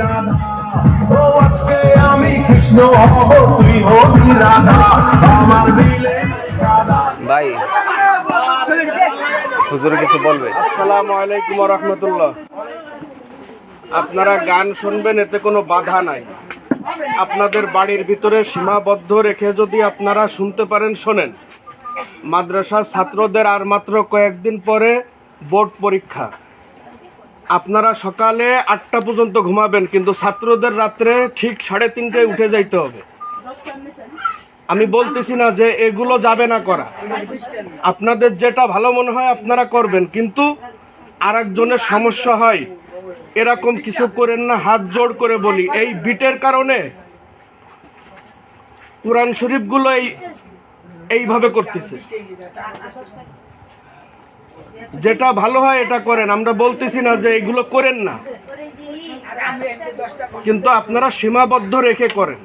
রাধা। ও আজকে আমি কৃষ্ণ হব তুই হবি রাধা। আমার দিলে ভাই হুজুর কিছু বলবে? আসসালামু আলাইকুম রহমতুল্লাহ। আপনারা গান শুনবেন এতে কোনো বাধা নাই। আপনাদের বাড়ির ভিতরে সীমাবদ্ধ রেখে যদি আপনারা শুনতে পারেন শোনেন। মাদ্রাসার ছাত্রদের আর মাত্র কয়েকদিন পরে বোর্ড পরীক্ষা। আপনারা সকালে আটটা পর্যন্ত ঘুমাবেন, কিন্তু ছাত্রদের রাত্রে ঠিক সাড়ে তিনটায় উঠে যাইতে হবে। আমি বলতেছি না যে এগুলো যাবে না করা। আপনাদের যেটা ভালো মনে হয় আপনারা করবেন, কিন্তু আরেকজনের সমস্যা হয়। এরকম কিছু করেন না, হাত জোড় করে বলি। এই বিটের কারণে কোরআন শরীফগুলো এই এইভাবে করতেছে। যেটা ভালো হয় এটা করেন। আমরা বলতেছি না যে এগুলো করেন না। কিন্তু আপনারা সীমাবদ্ধ রেখে করেন।